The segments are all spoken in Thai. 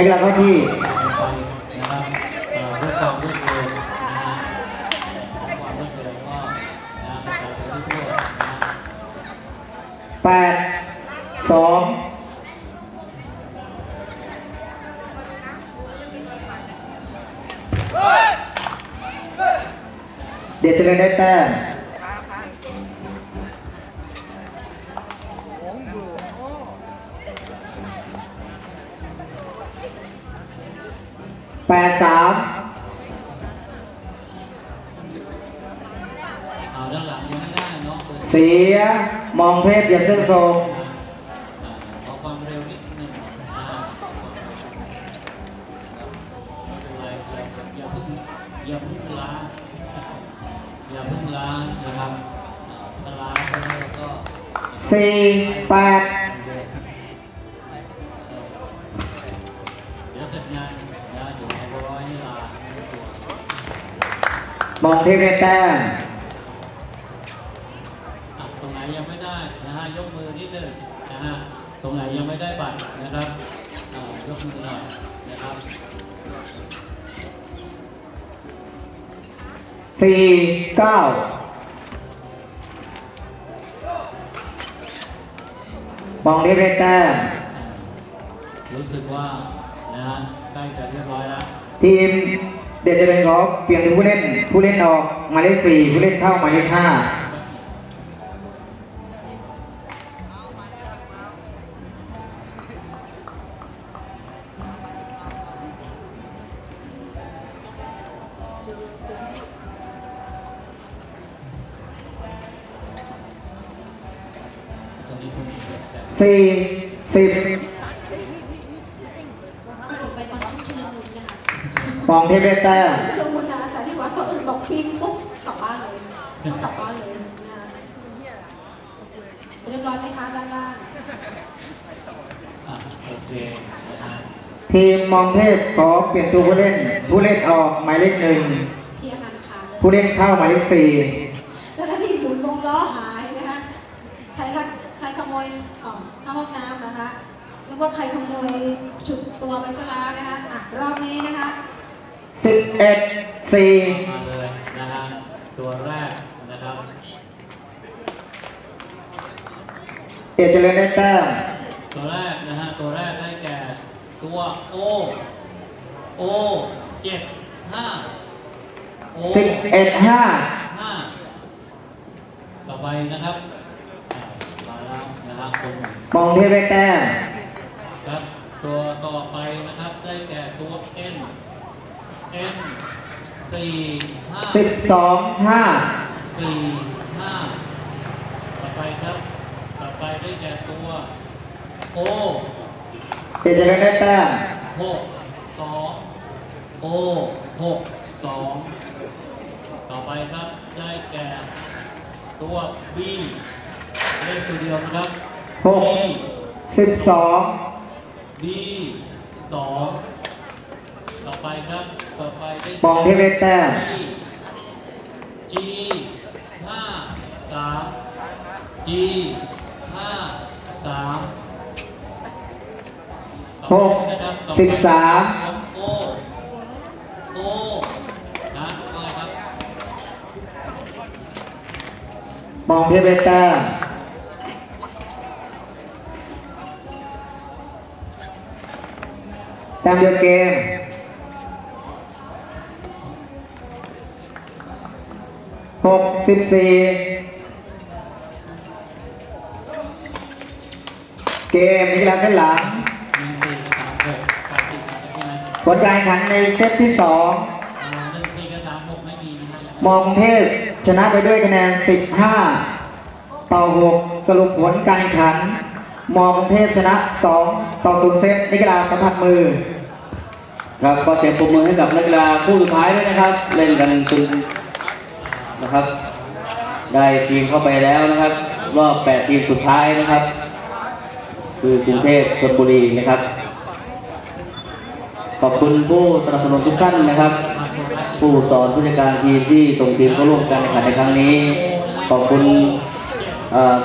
นักกีฬาเข้าที่นะครับเอ่อเพื่อความรวดเร็วนะฮะความรวดเร็วก็นะฮะกระจายไปทั่วนะฮะแปดสองเด็ดเจริญได้แต้ม เนาะเปิดเสียมองเพชรเหยียบเส้นทรงอ่าขอความเร็วนิดนึงนะฮะไม่เป็นไรอย่าเพิ่งอย่าเพิ่งล้าอย่าเพิ่งล้านะครับอ่าถ้าล้าไปแล้วก็สี่แปดเดี๋ยวเสร็จงานนะเดี๋ยวเอาร้อยให้ลาไม่ต้องกลัว มองเพชรได้แต้ม อะตรงไหนยังไม่ได้นะฮะยกมือนิดนึงนะฮะตรงไหนยังไม่ได้บัตรนะครับอ่ายกมือหน่อยนะครับ สี่เก้ามองเพชรได้แต้มรู้สึกว่านะฮะใกล้จะเรียบร้อยแล้วทีมเด็ดเจริญขอเปลี่ยนเป็นผู้เล่นผู้เล่นออกหมายเลขสี่ผู้เล่นเข้าหมายเลขห้า สี่สิบไปตอนที่ชุลมุนนะคะมองเพชรได้แต้มชุลมุนนะสาธิตว่าคนอื่นบอกทีมปุ๊บกลับบ้านเลยต้องกลับบ้านเลยนะเรียบร้อยไหมคะด้านล่างอะโอเคนะฮะทีมมองเทพขอเปลี่ยนตัวผู้เล่น ผู้เล่นออกหมายเลขหนึ่งที่อาคารคาเลยผู้เล่นเข้าหมายเลขสี่เจ้าหน้าที่หมุนวงล้อหายนะคะใครลักใคร ขโมยอ๋อเข้าห้องน้ำนะคะหรือว่าใครขโมยฉุดตัวไปซะแล้วนะคะอะรอบนี้นะคะสิบเอ็ดสี่มาเลยนะฮะตัวแรกนะครับเด็ดเจริญได้แต้มตัวแรกนะฮะตัวแรกได้แก่ตัวโอโอเจ็ดห้าโอสิบเอ็ดห้าห้าต่อไปนะครับอ่ามา แล้วนะครับคนมองเทพได้แต้มครับ ตัวต่อไปนะครับได้แก่ตัว N N สี่ห้าสิบสองห้าสี่ห้าต่อไปครับ ต่อไปได้แก่ตัว O เด็ดเจริญได้แต้มหกสอง O หกสองต่อไปครับได้แก่ตัว B เลขตัวเดียวนะครับ หก B สิบสอง B สองต่อไปครับต่อไปได้มองเทพได้แต้ม G G ห้าสาม G ห้าสามต่อหไปกนะครับต่อไปสิบสามโอโอนะว่าไงครับมองเทพได้แต้ม ต้มเดียวเกมหกสิบสี่เกมนักกีฬาเส้นหลังหนึ่งหกแปดสี่กับใช่ไหมผลการแข่งขันในเซตที่สองมหกไม่มีนะมองเทพชนะไปด้วยคะแนน 15 ต่อ 6 สรุปผลการแข่งขัน มองเทพชนะ 2 ต่อ0เซตนักกีฬาสัมผัสมือ ครับก็เสียงปรบมือให้กับนักกีฬาคู่สุดท้ายด้วยนะครับ เล่นกันจนนะครับ ได้ทีมเข้าไปแล้วนะครับ รอบ 8 ทีมสุดท้ายนะครับ คือกรุงเทพชลบุรีนะครับ ขอบคุณผู้สนับสนุนทุกท่านนะครับ ผู้สอนผู้จัดการทีมที่ส่งทีมเข้าร่วมการแข่งขันในครั้งนี้ ขอบคุณ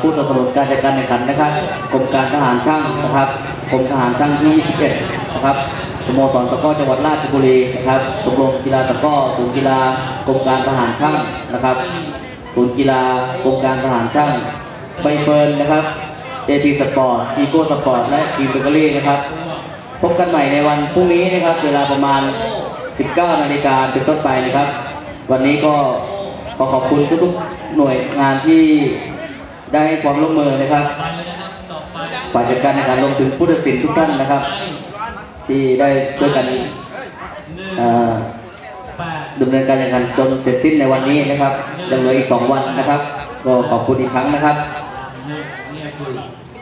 ผู้สนับสนุนการจัดการแข่งขันนะครับกรมการทหารช่างนะครับกรมทหารช่างที่ 21 นะครับสโมสรตะก้อจังหวัดราชบุรีนะครับชมรมกีฬาตะก้อศูนย์กีฬากรมการทหารช่างนะครับศูนย์กีฬากรมการทหารช่างใบเฟิร์นนะครับเจพีสปอร์ตอีโก้สปอร์ตและทีมเบเกอรี่นะครับ พบกันใหม่ในวันพรุ่งนี้นะครับ เวลาประมาณ 19 นาฬิกาเป็นต้นไปนะครับ วันนี้ก็ขอขอบคุณทุกๆหน่วยงานที่ ได้ให้ความร่วมมือนะครับต่อไปฝ่ายจัดการแข่งขันรวมถึงผู้ตัดสินทุกท่านนะครับ ที่ได้ช่วยกันดดำเนินการแข่งขันจนเสร็จสิ้นในวันนี้นะครับยังเหลืออีก 2 วันนะครับก็ขอบคุณอีกครั้งนะครับนี่คือ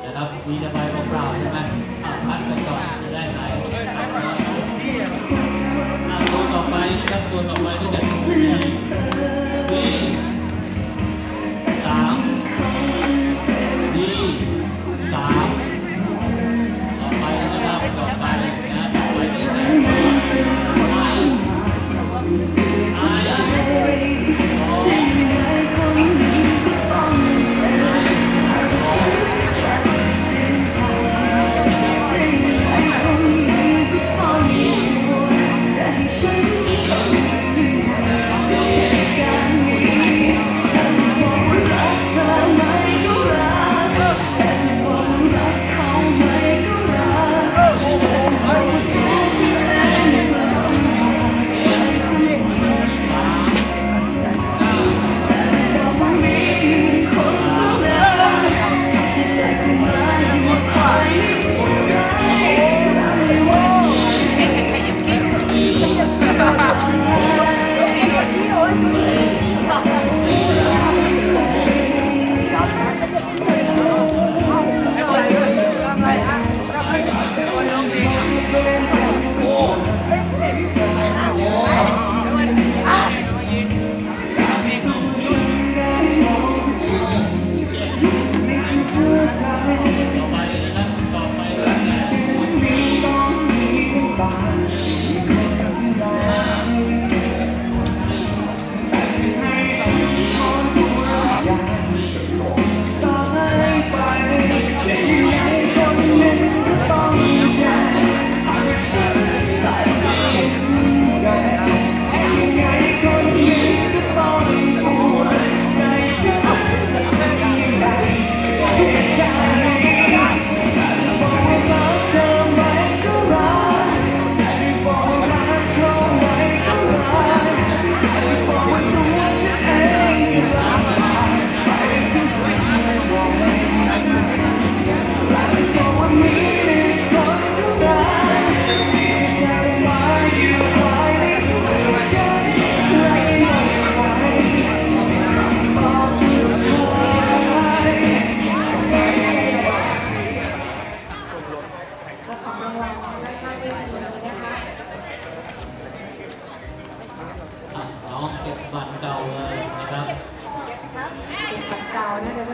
นะครับมีแต่ใบเปล่าใช่ไหมอะพัดกันก่อนจะได้ไหนตัวต่อไปนะครับตัวต่อไปด้วยกัน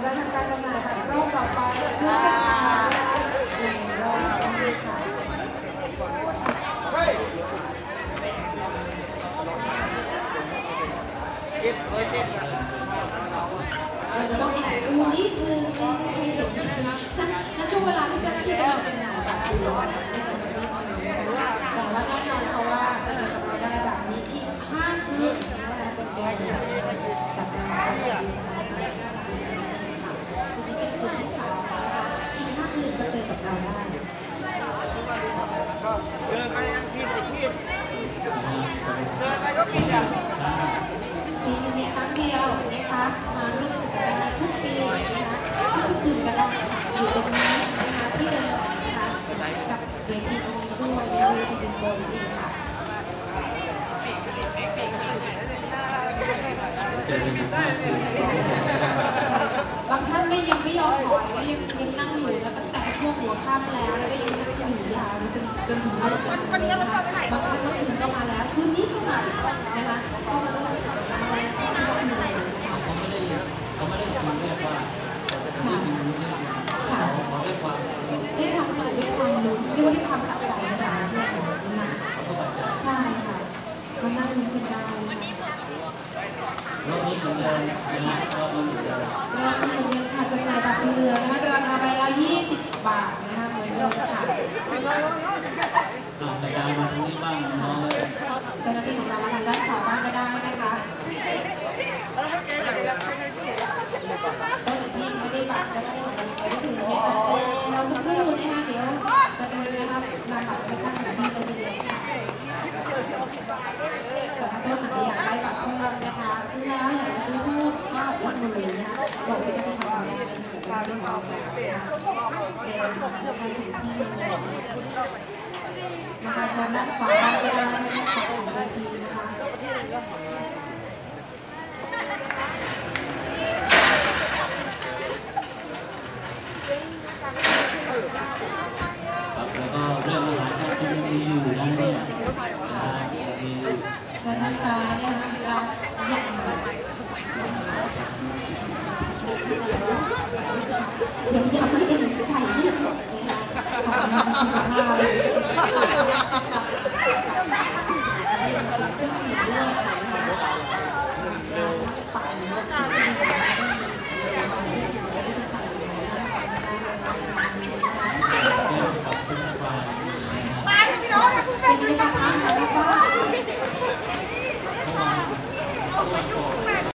ก่าเนี่ยเดี๋ยวจะทำการจำหน่ายรอบต่อไปเพื่อเป็นการหนึ่งรอบนี้ค่ะเราจะต้องแอบดูนิดนึงนะคะช่วงเวลาที่เจ้าหน้าที่กำลังจำหน่ายบัตรอยู่แต่ว่าแน่นอนเพราะว่าจะมีกับเราได้แบบนี้อีกห้าคืนนะคะเป็นตัวอย่างกับการจัดการคนที่สามอีกห้าคืนก็เจอกับเราได้ ปีนึงมีครั้งเดียวนะคะมาร่วมกิจกรรมทุกปีนะคะทุกคืนกันแล้วอยู่ตรงนี้นะคะที่เดิมนะคะกับเวทีตรงนี้ด้วยเวทีเป็นโบนดีค่ะ เจอกันอีกห้าคืน บางท่านก็ยังไม่ยอมถอยก็ยังยังนั่งอยู่แล้วตั้งแต่ช่วงหัวค่ำแล้วแล้วก็ยังนั่งอยู่ยาว จนจนถึงเลิกงานเลยนะคะบางท่านก็ถึงก็มาแล้วคืนนี้ก็มานะคะก็มาร่วมกิจกรรมอะไรก็มาเหนื่อยค่ะเขาไม่ได้เขาไม่ได้คุยเรียกว่าค่ะเขาเขาได้ความได้ความสนุกได้ความรู้เรียกว่าได้ความสะใจในการเรียนรู้นะเขาก็ใส่ใจใช่ค่ะมันนั่งนึกขึ้นได้รอบนี้เหมือนเดิมนะรอบนี้เหมือนเดิม แล้วที่โรงเรียนค่ะจำหน่ายบัตรสีเหลืองนะคะราคาใบละ20 บาทนะคะเหมือนเดิมค่ะ อะ กระจายมาตรงนี้บ้างน้องเลยเจ้าหน้าที่ของเรามาทางด้านขวาบ้างก็ได้นะคะต้นที่ไม่ได้บัตรก็ได้ไม่ถึงไม่จัดเราสักครู่นะคะเดี๋ยวจะเดินนะครับนำบัตรไปตั้งที่ตรงนี้เลยค่ะต้นไหนอยากได้บัตรเพิ่มนะคะซื้อแล้วอยากซื้อเพิ่มก็อุดหนุนนะคะบอกไปที่ทางเราการเรื่องของแบบนะคะเป็นการถึง ที่นะคะชนด้านขวาบ้างก็ได้นะคะของเวทีนะคะครับแล้วก็เรื่องอาหารการกินยังมีอยู่นะเนี่ยอาหารยังมีอยู่ชนด้านซ้ายนะคะเราใหญ่หน่อยเดี๋ยวจะเอาให้เอ็นใส่ที่นะคะขอบคุณค่ะ